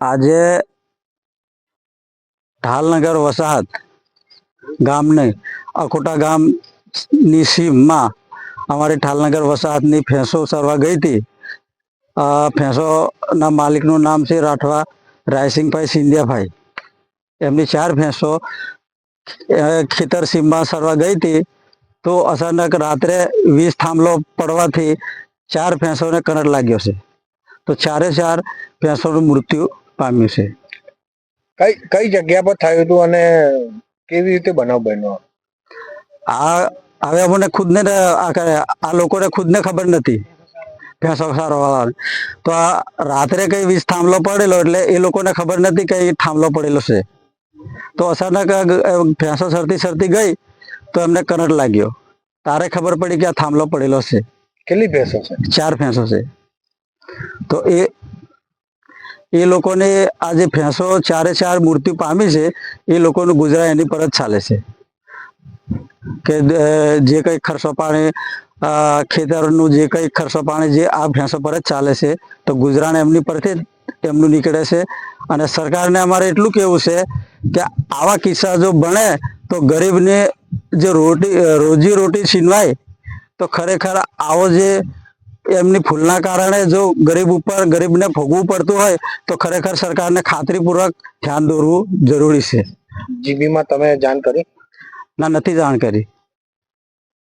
આજે ઢાલનગર વસાહત ગામને અકોટા ગામની સીમમાં અમારી ઠાલનગર વસાહતની ફેંસો સરવા ગઈ હતી. ફેંસોના માલિકનું નામ છે રાઠવા રાયસિંગભાઈ સિંધિયાભાઈ. એમની ચાર ફેંસો ખેતર સીમમાં સરવા ગઈ હતી. તો અચાનક રાત્રે વીજ થાંભલો પડવાથી ચાર ફેંસોને કરંટ લાગ્યો છે. તો ચારે ચાર ફેંસોનું મૃત્યુ પામ્યું છે. કઈ કઈ જગ્યા પર થયું હતું અને કેવી રીતે બનાવ બન્યો? આ હવે અમને ખુદને આ લોકોને ખુદને ખબર નથી. ભેંસો સારવા તો આ રાત્રે કઈ વીજ થાંભલો પડેલો એટલે એ લોકોને ખબર નથી કે થાંભલો પડેલો છે. તો અચાનક ભેંસો સરતી સરતી ગઈ તો એમને કરંટ લાગ્યો. તારે ખબર પડી કે આ થાંભલો પડેલો છે. કેટલી ભેંસો છે? ચાર ભેંસો છે. તો એ એ લોકોને આ જે ભેંસો ચારે ચાર મૃત્યુ પામી છે, એ લોકોનું ગુજરાત એની પર જ ચાલે છે. કે જે કઈ ખર્ચો પાણી ખેતરનું જે કઈ ખર્ચો પાણી જે આ ભેંસો પર જ ચાલે છે, તો ગુજરાન એમની પરથી એમનું નીકળે છે. અને સરકારને અમારે એટલું કેવું છે કે આવા કિસ્સા જો બને, તો ગરીબને જે રોટી રોજી રોટી છીનવાય, તો ખરેખર આવો જે એમની ભૂલના કારણે જો ગરીબ ઉપર ગરીબને ભોગવું પડતું હોય તો ખરેખર સરકારને ખાતરીપૂર્વક ધ્યાન દોરવું જરૂરી છે. જીબીમાં તમે જાણ કરી? ના નથી જાણ કરી.